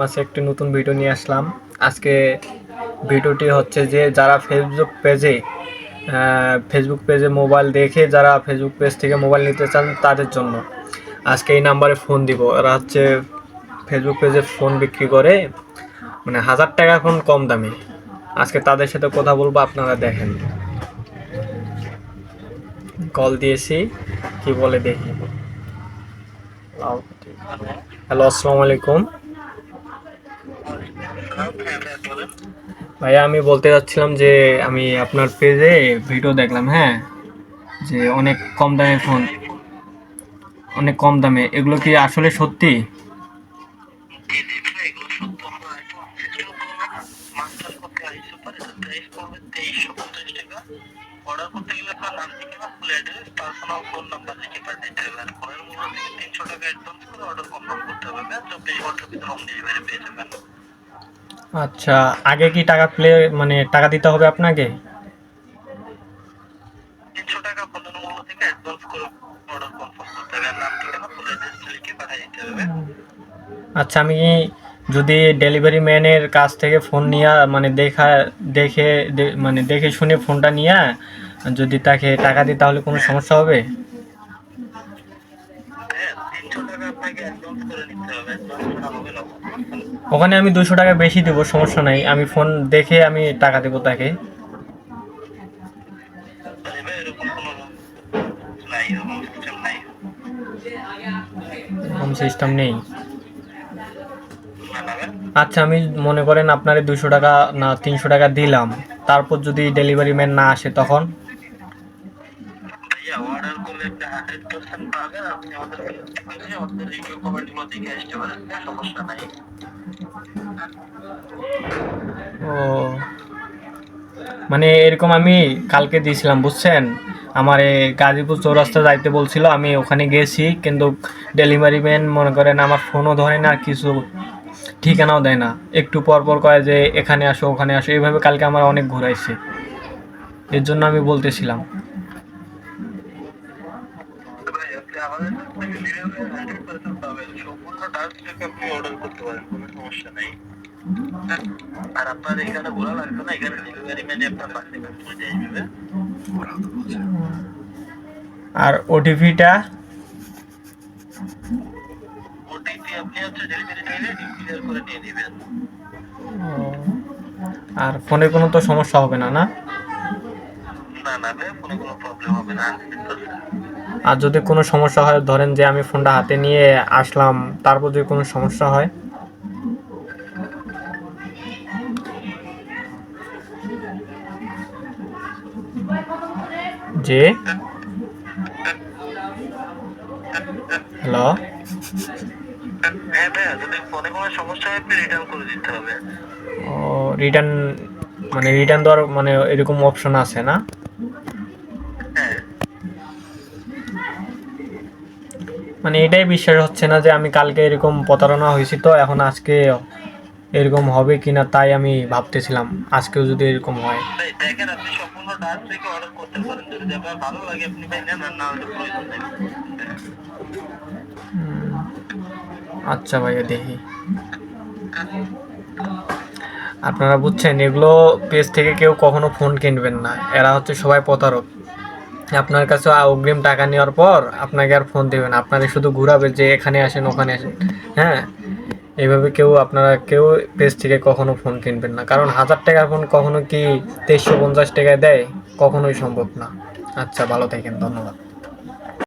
মাসে একটি নতুন ভিডিও নিয়ে আসলাম। আজকে ভিডিওটি হচ্ছে যে, যারা ফেসবুক পেজে ফেসবুক পেজে মোবাইল দেখে, যারা ফেসবুক পেজ থেকে মোবাইল নিতে চান, তাদের জন্য। আজকে এই নাম্বারে ফোন দিব। এরা হচ্ছে ফেসবুক পেজে ফোন বিক্রি করে মানে হাজার টাকা ফোন কম দামে। আজকে তাদের সাথে কথা বলব, আপনারা দেখেন। কল দিয়েছি, কি বলে দেখি। হ্যালো আসসালামু আলাইকুম। ভাইয়া, আমি বলতে যাচ্ছিলাম যে আমি আপনার পেজে ভিডিও দেখলাম হ্যাঁ? যে অনেক কম দামে ফোন অনেক কম দামে। এগুলো কি আসলে সত্যি? তিনশো টাকা অর্ডার কনফার্ম করতে হবে চব্বিশ ঘণ্টার ভিতরে হোম ডেলিভারি পেয়ে যাবেন। আচ্ছা আগে কি টাকা প্লে মানে টাকা দিতে হবে আপনাকে? আচ্ছা আমি যদি ডেলিভারি ম্যানের কাছ থেকে ফোন নিয়ে মানে দেখা দেখে মানে দেখে শুনে ফোনটা নিয়ে যদি তাকে টাকা দিই তাহলে কোনো সমস্যা হবে হ্যাঁ তিনশো টাকা আপনাকে অ্যাডভান্স করে নিতে হবে অ্যাডভান্স করা হবে না ওখানে আমি দুশো টাকা বেশি দেবো, সমস্যা নাই। আমি ফোন দেখে আমি টাকা দেবো তাকে। সিস্টেম নাই। আচ্ছা আমি মনে করেন আপনার দুশো টাকা না, তিনশো টাকা দিলাম। তারপর যদি ডেলিভারি ম্যান না আসে তখন? অর্ডার করলে একটা হান্ড্রেড পার্সেন্ট পাবেন আপনি আমাদের আমাদের রিভিউ দেখে আসতে পারেন সমস্যা নাই। ও। মানে এরকম আমি কালকে দিয়েছিলাম, বুঝছেন? আমার এই গাজীপুর চৌরাস্তা যাইতে বলছিল, আমি ওখানে গেছি, কিন্তু ডেলিভারি ম্যান মনে করেন আমার ফোনও ধরে না, কিছু ঠিকানাও দেয় না। একটু পর পর কয় যে এখানে আসো, ওখানে আসো, এইভাবে কালকে আমার অনেক ঘুরাইছে। এর জন্য আমি বলতেছিলাম। আপনি অর্ডার করতে কোনো সমস্যা আর আপনার এখানে ঘোরা লাগবে না এখানে ডেলিভারি ম্যানে আপনার বাসে পৌঁছে যাবে আর ওটিপিটা ওটিপি আপনি আর ফোনে কোনো তো সমস্যা হবে না না? না না, ফোনে কোনো প্রবলেম হবে না 100% আর যদি কোনো সমস্যা হয় ধরেন যে আমি ফোনটা হাতে নিয়ে আসলাম তারপর যদি কোনো সমস্যা হয়? জি। হ্যালো। হ্যাঁ রিটার্ন মানে রিটার্ন দেওয়ার মানে এরকম অপশন আছে না? মানে এটাই বিশ্বাস হচ্ছে না যে আমি কালকে এরকম প্রতারণা হয়েছি তো এখন আজকে এরকম হবে কিনা তাই আমি ভাবতেছিলাম। আজকেও যদি এরকম হয়। দেখেন আপনি সম্পূর্ণ টাচ থেকে অর্ডার করতে পারেন। যদি আপনার ভালো লাগে আপনি ভাই নেন আর না হলে প্রয়োজন নেই। আচ্ছা ভাইয়া দেখি। আপনারা বুঝছেন এগুলো পেজ থেকে কেউ কখনো ফোন কিনবেন না। এরা হচ্ছে সবাই প্রতারক। আপনার কাছে অগ্রিম টাকা নেওয়ার পর আপনাকে আর ফোন দেবেন আপনারা শুধু ঘুরাবে যে এখানে আসেন, ওখানে আসেন। হ্যাঁ? এইভাবে কেউ আপনারা, কেউ পেজ থেকে কখনো ফোন কিনবেন না। কারণ হাজার টাকার ফোন কখনো কি তেইশশো পঞ্চাশ টাকায় দেয়? কখনোই সম্ভব না। আচ্ছা ভালো থাকেন, ধন্যবাদ।